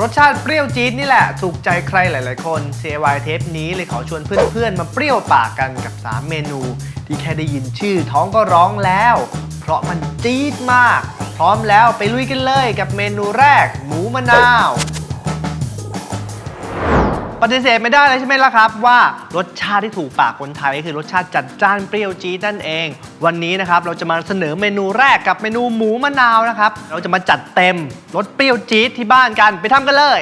รสชาติเปรี้ยวจี๊ดนี่แหละ ถูกใจใครหลาย ๆ คน CY เทปนี้เลยขอชวนเพื่อน ๆ มาเปรี้ยวปากกันกับ 3 เมนู ที่แค่ได้ยินชื่อท้องก็ร้องแล้ว เพราะมันจี๊ดมาก พร้อมแล้วไปลุยกันเลยกับเมนูแรก หมูมะนาว ปฏิเสธไม่ได้เลยใช่ไหมล่ะครับ ว่ารสชาติที่ถูกปากคนไทยก็คือรสชาติจัดจ้านเปรี้ยวจี๊ดนั่นเอง วันนี้นะครับเราจะมาเสนอเมนูแรกกับเมนูหมูมะนาวนะครับ เราจะมาจัดเต็มรสเปรี้ยวจี๊ดที่บ้านกันไปทำกันเลย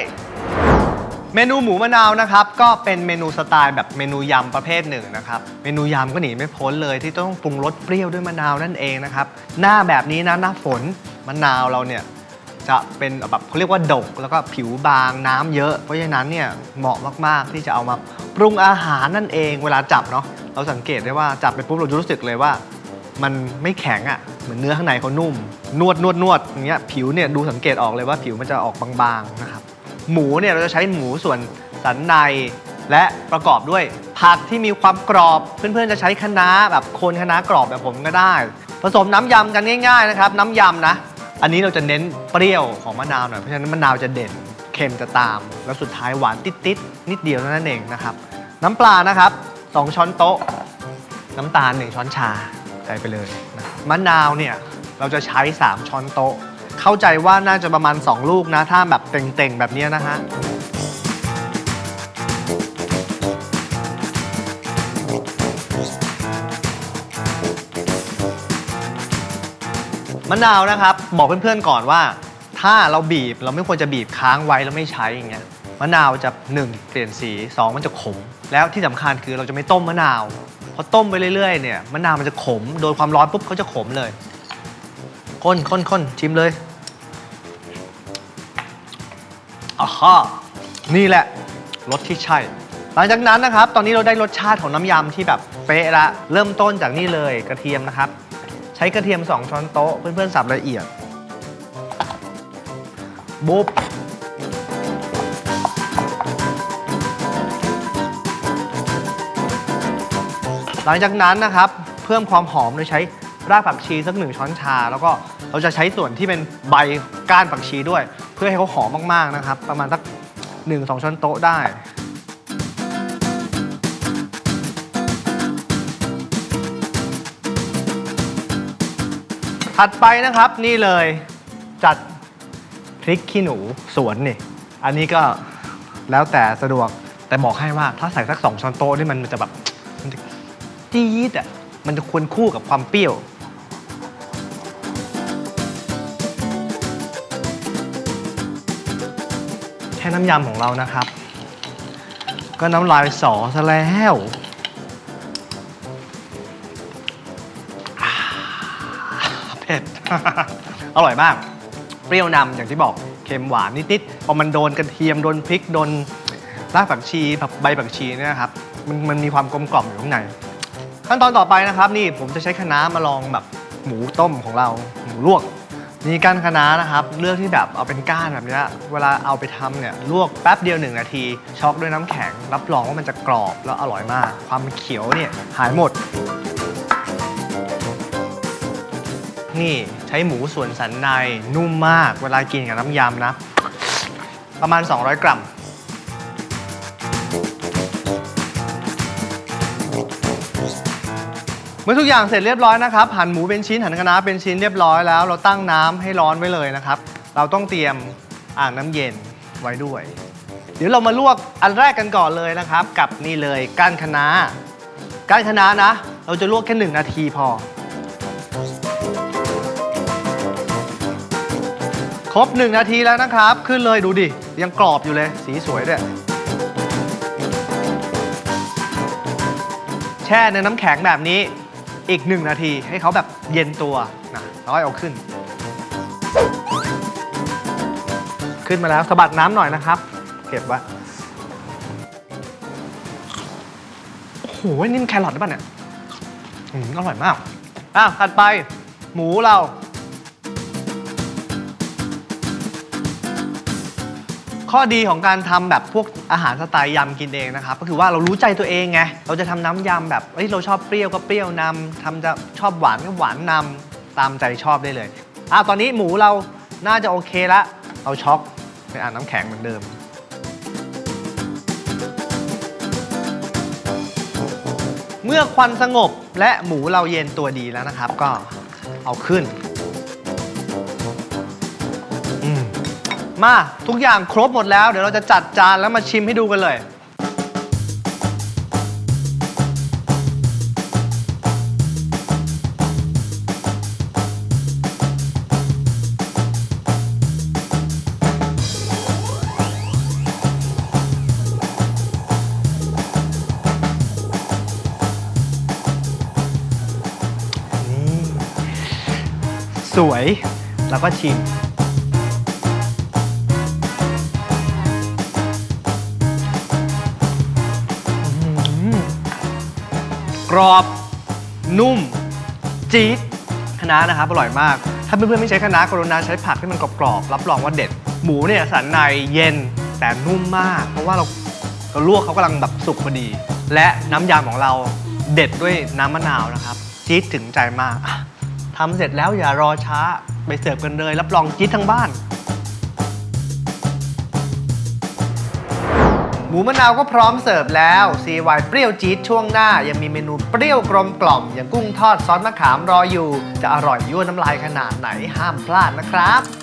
เมนูหมูมะนาวนะครับก็เป็นเมนูสไตล์แบบเมนูยำประเภทหนึ่งนะครับเมนูยำก็หนีไม่พ้นเลยที่ต้องปรุงรสเปรี้ยวด้วยมะนาวนั่นเองนะครับหน้าแบบนี้นะหน้าฝนมะนาวเราเนี่ย จะเป็นแบบเขาเรียกว่าดก แล้วก็ผิวบางน้ำเยอะ เพราะฉะนั้นเนี่ยเหมาะมากๆที่จะเอามาปรุงอาหารนั่นเองเวลาจับเนาะเราสังเกตได้ว่าจับไปปุ๊บเราจะรู้สึกเลยว่า มันไม่แข็งอะ่ะเหมือนเนื้อข้างในเขานุ่ม นวดนวดนวดอย่างเงี้ยผิวเนี่ยดูสังเกตออกเลยว่าผิวมันจะออกบางๆนะครับ หมูเนี่ยเราจะใช้หมูส่วนสันใน และประกอบด้วยผักที่มีความกรอบเพื่อนๆจะใช้คะน้าแบบโคนคะน้ากรอบแบบผมก็ได้ ผสมน้ำยำกันง่าย ๆ นะครับ น้ำยำนะ อันนี้เราจะเน้นเปรี้ยวของมะนาวหน่อย เพราะฉะนั้นมะนาวจะเด่น เค็มจะตาม แล้วสุดท้ายหวานติดๆนิดเดียวเท่านั้นเองนะครับ น้ำปลานะครับ2ช้อนโต๊ะ น้ำตาล 1 ช้อนชาใส่ไปเลยนะมะนาวเนี่ยเราจะใช้ 3 ช้อนโต๊ะ เข้าใจว่าน่าจะประมาณ 2 ลูกนะ ถ้าแบบเต่งๆ แบบเนี้ยนะฮะ มะนาวนะครับ บอกเพื่อนๆก่อนว่า ถ้าเราบีบเราไม่ควรจะบีบค้างไว้แล้วไม่ใช้อย่างเงี้ยมะนาวจะ 1 เปลี่ยนสี 2 มันจะขม แล้วที่สำคัญคือเราจะไม่ต้มมะนาวพอต้มไปเรื่อยๆเนี่ยมะนาวมันจะขม โดนความร้อนปุ๊บเขาจะขมเลยข้นข้นข้นชิมเลยอ่าฮะนี่แหละรสที่ใช่ หลังจากนั้นนะครับ ตอนนี้เราได้รสชาติของน้ำยำที่แบบเป๊ะละ เริ่มต้นจากนี่เลยกระเทียมนะครับ ช้กระเทียม 2 ช้อนโต๊ะ เพื่อนๆสับละเอียด บุบหลังจากนั้นนะครับ เพิ่มความหอมโดยใช้รากผักชีสักหนึ่งช้อนชา แล้วก็เราจะใช้ส่วนที่เป็นใบก้านผักชีด้วย เพื่อให้เขาหอมมากๆนะครับ ประมาณสัก1-2ช้อนโต๊ะได้ ถัดไปนะครับนี่เลยจัดพริกขี้หนูสวนนี่ อันนี้ก็แล้วแต่สะดวกแต่บอกให้ว่าถ้าใส่สักสองช้อนโต๊ะนี่มันจะแบบมันจะจี๊ดอะมันจะควรคู่กับความเปรี้ยว แค่น้ำยำของเรานะครับ ก็น้ำลายสอซะแล้ว อร่อยมาก เปรี้ยวนำอย่างที่บอกเค็มหวานนิดๆพอมันโดนกระเทียมโดนพริกโดนรากผักชีแบบใบผักชีเนี่ยครับมันมันมีความกลมกล่อมอยู่ข้างในขั้นตอนต่อไปนะครับ นี่ผมจะใช้คะน้ามาลองแบบหมูต้มของเราหมูลวกนี่ก้านคะน้านะครับ เลือกที่แบบเอาเป็นก้านแบบนี้เวลาเอาไปทำเนี่ยลวกแป๊บเดียวหนึ่งนาทีช็อกด้วยน้ำแข็ง รับรองว่ามันจะกรอบแล้วอร่อยมาก ความเขียวเนี่ยหายหมด นี่ใช้หมูส่วนสันในนุ่มมาก เวลากินกับน้ำยำนะ ประมาณ 200 กรัม เมื่อทุกอย่างเสร็จเรียบร้อยนะครับ หั่นหมูเป็นชิ้นหั่นคะน้าเป็นชิ้นเรียบร้อยแล้ว เราตั้งน้ำให้ร้อนไว้เลยนะครับ เราต้องเตรียมอ่างน้ำเย็นไว้ด้วย เดี๋ยวเรามาลวกอันแรกกันก่อนเลยนะครับ กับนี่เลยก้านคะน้าก้านคะน้านะ เราจะลวกแค่หนึ่งนาทีพอ ครบ 1 นาทีแล้วนะครับ ขึ้นเลยดูดิ ยังกรอบอยู่เลย สีสวยด้วย แช่ในน้ำแข็งแบบนี้อีก 1 นาทีให้เขาแบบเย็นตัวนะแล้อยเอาขึ้น ขึ้นมาแล้วสะบัดน้ำหน่อยนะครับ เก็บไว้โหนี่มันแครอทหรือเปล่าเนี่ยอืมอร่อยมาก อะถัดไปหมูเรา ข้อดีของการทำแบบพวกอาหารสไตล์ยำกินเองนะครับ ก็คือว่าเรารู้ใจตัวเองไง เราจะทำน้ำยำแบบเอ้ยเราชอบเปรี้ยวก็เปรี้ยวนำทำจะชอบหวานก็หวานนำตามใจชอบได้เลยอะตอนนี้หมูเราน่าจะโอเคละเราช็อกไปอ่านน้ำแข็งเหมือนเดิม เมื่อควันสงบและหมูเราเย็นตัวดีแล้วนะครับ ก็เอาขึ้น มาทุกอย่างครบหมดแล้ว เดี๋ยวเราจะจัดจานแล้วมาชิมให้ดูกันเลยนี่สวยแล้วก็ชิม กรอบ นุ่ม จี๊ดคะน้านะครับอร่อยมาก ถ้าเพื่อนๆไม่ใช้คะน้ากรุณาใช้ผักที่มันกรอบๆรับรองว่าเด็ด หมูเนี่ยสันในเย็นแต่นุ่มมาก เพราะว่าเราเราลวกเขากำลังแบบสุกพอดี และน้ำยำของเราเด็ดด้วยน้ำมะนาวนะครับ จี๊ดถึงใจมากอะทำเสร็จแล้วอย่ารอช้าไปเสิร์ฟกันเลย รับรองจี๊ดทั้งบ้าน หมูมะนาวก็พร้อมเสิร์ฟแล้วซีวายเปรี้ยวจี๊ดช่วงหน้า ยังมีเมนูเปรี้ยวกลมกล่อม อย่างกุ้งทอดซอสมะขามรออยู่ จะอร่อยยั่วน้ำลายขนาดไหนห้ามพลาดนะครับ